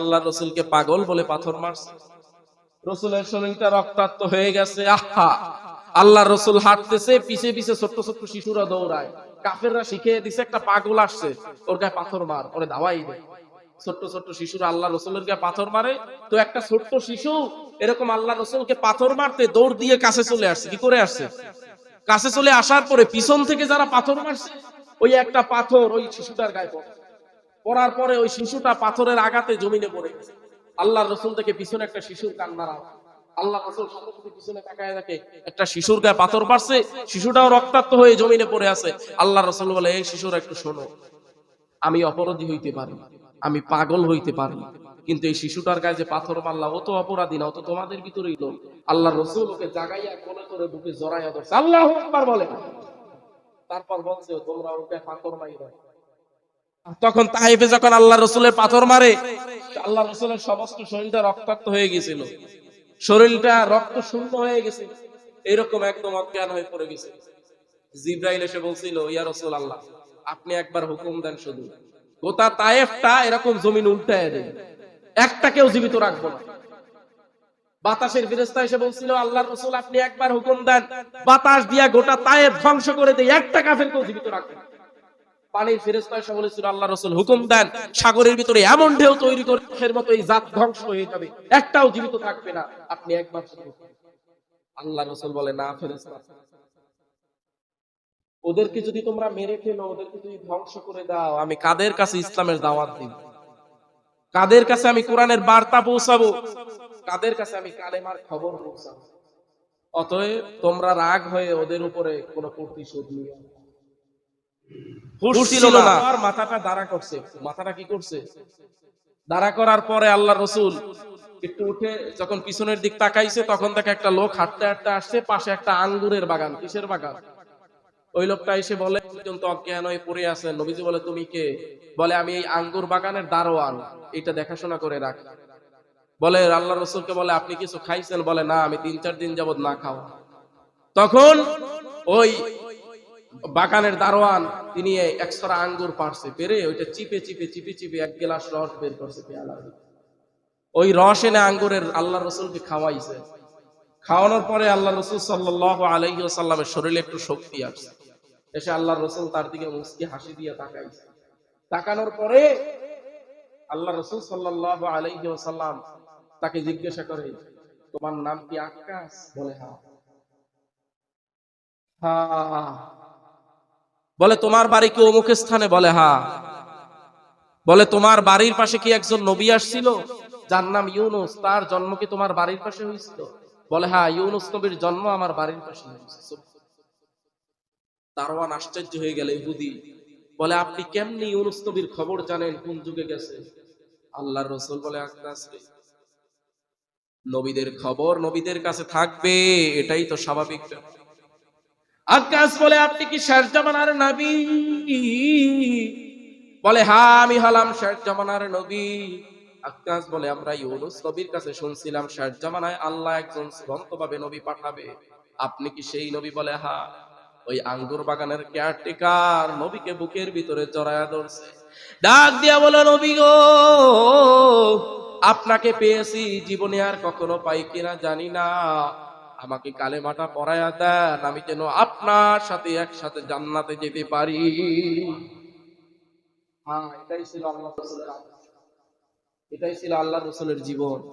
আল্লাহ রসুলকে পাগল বলে পাথর মারছে। রসুলের শরীরটা রক্তাক্ত হয়ে গেছে, আহা। আল্লাহ রসুল হাঁটতেছে ছোট্ট ছোট্ট শিশুরা দৌড়ায়। কাফেররা শিখিয়ে দিছে, একটা পাগল আসছে ওর গায়ে পাথর মার, ওরে দাওয়াই ছোট্ট ছোট্ট শিশুরা আল্লাহ রসুলের গায়ে পাথর মারে, তো একটা ছোট্ট শিশু এরকম আল্লাহ রসুলকে পাথর মারতে দৌড় দিয়ে কাছে চলে আসছে, কি করে আসছে? কাছে চলে আসার পরে পিছন থেকে যারা পাথর মারছে, ওই একটা পাথর ওই শিশুটার গায়ে পড়ে। পড়ার পরে ওই শিশুটা পাথরের আঘাতে জমিনে পড়ে গেছে। আল্লাহ রসুল থেকে পিছনে একটা শিশুর কান্নার আওয়াজ আল্লাহ রসুল পিছনে তাকায় একটা শিশুর গায়ে পাথর পারছে শিশুটাও রক্তাক্ত হয়ে জমিনে পড়ে আছে। আল্লাহ রসুল বলে, এই একটু শোনো, আমি অপরাধী হইতে পারি, আমি পাগল হইতে পারি, কিন্তু এই শিশুটার গায়ে যে পাথর মারলা ও তো অপরাধী না, ও তোমাদের ভিতরেই লোক। আল্লাহ রসুল ওকে জাগাইয়া কোলে করে বুকে জড়াইয়া ধরছে। আল্লাহ বলে। তারপর বলছে, তোমরা ওকে পাথর মাইরা। তখন তাইফে যখন আল্লাহ রসুলের পাথর মারে আল্লাহ রসুলের সমস্ত শরীরটা রক্তাক্ত হয়ে গেছিল। শরীরটা রক্ত শূন্য হয়ে গেছে। এরকম একদম অজ্ঞান হয়ে পড়ে গেছে। জিব্রাইল এসে বলছিল, ইয়া রসুল আল্লাহ আপনি একবার হুকুম দেন শুধু। গোটা তায়েফটা এরকম জমিন উল্টায় দেন। একটা কেউ জীবিত রাখব না। বাতাসের ফেরেস্তা এসে বলছিল আল্লাহ রসুল, আপনি একবার হুকুম দেন। বাতাস দিয়া গোটা তায়েফ ধ্বংস করে দেয় একটা কাফের কেউ জীবিত রাখবে না। পানির ফেরেস্তা এসে বলেছিল আল্লাহ রসুল হুকুম দেন, সাগরের ভিতরে এমন ঢেউ তৈরি করে মতো এই জাত ধ্বংস হয়ে যাবে, একটাও জীবিত থাকবে না, আপনি একবার। আল্লাহ রসুল বলে, না ফেরেস্তা ওদেরকে যদি তোমরা মেরে ফেলো, ওদেরকে যদি ধ্বংস করে দাও, আমি কাদের কাছে ইসলামের দাওয়াত দিব কাদের কাছে আমি কোরআনের বার্তা পৌঁছাবো কাদের কাছে আমি কালেমার খবর পৌঁছাবো অতএব তোমরা রাগ হয়ে ওদের উপরে কোনো প্রতিশোধ নিও না। হুঁশ ছিল না। আর মাথাটা দাঁড়া করছে। মাথাটা কি করছে? দাঁড়া করার পরে আল্লাহ রসুল একটু উঠে যখন পিছনের দিক তাকাইছে তখন তাকে একটা লোক হাঁটতে হাঁটতে আসছে পাশে একটা আঙ্গুরের বাগান কিসের বাগান? ওই লোকটা এসে বলে অজ্ঞান হয়ে পড়ে আছে নবীজি বলে তুমি কে? বলে আমি এই আঙ্গুর বাগানের দারোয়ান। এটা দেখাশোনা করে রাখ। বলে আল্লাহ রসুলকে বলে আপনি কিছু খাইছেন? বলে না আমি তিন চার দিন যাবত না খাও তখন ওই বাগানের দারোয়ান, তিনি একশরা আঙ্গুর পারছে, পেরে ওইটা চিপে চিপে চিপে চিপে এক গ্লাস রস বের করছে ভিতরে। ওই রস এনে আঙ্গুরের আল্লাহ রসুলকে খাওয়াইছে। খাওয়ানোর পরে আল্লাহ রসুল সাল্লাহ আলহিসাল্লামের শরীরে একটু শক্তি আসছে। এসে আল্লাহ রসুল তার দিকে মুসকি হাসি দিয়ে তাকাইছে। তাকানোর পরে আল্লাহ রসুল সাল্লাহ আলহিসাল্লাম তাকে জিজ্ঞাসা করে, তোমার নাম কি আকাশ? বলে, হা। হ্যাঁ বলে, তোমার বাড়ি কি অমুক স্থানে? বলে হ্যাঁ বলে, তোমার বাড়ির পাশে কি একজন নবী আসছিল? যার নাম ইউনুস। তার জন্ম কি তোমার বাড়ির পাশে হয়েছিল? বলে হ্যাঁ ইউনুস নবীর জন্ম আমার বাড়ির পাশে দারোয়ান আশ্চর্য হয়ে গেলে, ইহুদি। বলে, আপনি কেমনি ইউনুস নবীর খবর জানেন? কোন যুগে গেছে? আল্লাহর রসুল বলে, আকাশ নবীদের খবর নবীদের কাছে থাকবে, এটাই তো স্বাভাবিক ব্যাপার। আকাশ বলে, আপনি কি শেষ জামানার নবী? বলে হ্যাঁ আমি হলাম শেষ জামানার নবী। আকাশ বলে, আমরা ইউনুস নবীর কাছে শুনছিলাম, শেষ জামানায় আল্লাহ একজন শ্রন্ত ভাবে নবী পাঠাবে। আপনি কি সেই নবী? বলে হ্যাঁ। ওই আঙ্গুর বাগানের কেয়ারটেকার নবীকে বুকের ভিতরে জড়ায়া ধরছে। ডাক দিয়া বলো, নবী গো, আপনাকে পেয়েছি, জীবনে আর কখনো পাই কিনা জানি না। আমাকে কালেমাটা পড়ায়া দেন, আমি যেন আপনার সাথে একসাথে জান্নাতে যেতে পারি। হ্যাঁ এটাই ছিল আল্লাহ এটাই ছিল আল্লাহ রসুলের জীবন।